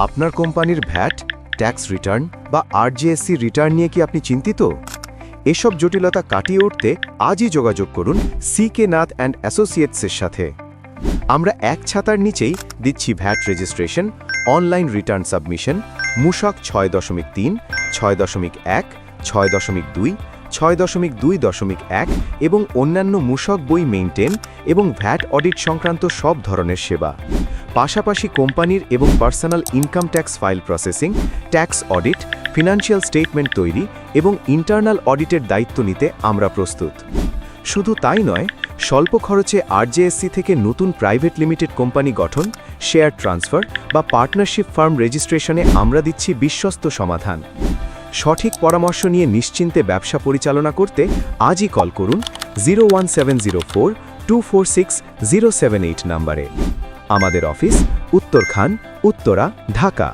আপনার কোম্পানির VAT, tax return বা আরজিএসসি রিটার্ন নিয়ে কি আপনি চিন্তিত? এসব জটিলতা কাটিয়ে উঠতে আজই যোগাযোগ করুন সি কে নাথ অ্যান্ড অ্যাসোসিয়েটসের সাথে। আমরা এক ছাতার নিচেই দিচ্ছি VAT registration, online return submission মূসক ছয় দশমিক তিন, ছয় দশমিক এক, ছয় দশমিক দুই, ছয় দশমিক দুই দশমিক এক এবং অন্যান্য মূসক বই মেইনটেন এবং ভ্যাট অডিট সংক্রান্ত সব ধরনের সেবা। পাশাপাশি কোম্পানির এবং personal income tax file processing, tax audit, financial statement তৈরি এবং ইন্টারনাল অডিটের দায়িত্ব নিতে আমরা প্রস্তুত। শুধু তাই নয়, স্বল্প খরচে আরজেএসসি থেকে নতুন প্রাইভেট লিমিটেড কোম্পানি গঠন, শেয়ার ট্রান্সফার বা পার্টনারশিপ ফার্ম রেজিস্ট্রেশনে আমরা দিচ্ছি বিশ্বস্ত সমাধান। সঠিক পরামর্শ নিয়ে নিশ্চিন্তে ব্যবসা পরিচালনা করতে আজই কল করুন zero one seven zero four two four six zero seven eight নাম্বারে। আমাদের অফিস উত্তরখান উত্তরা ঢাকা।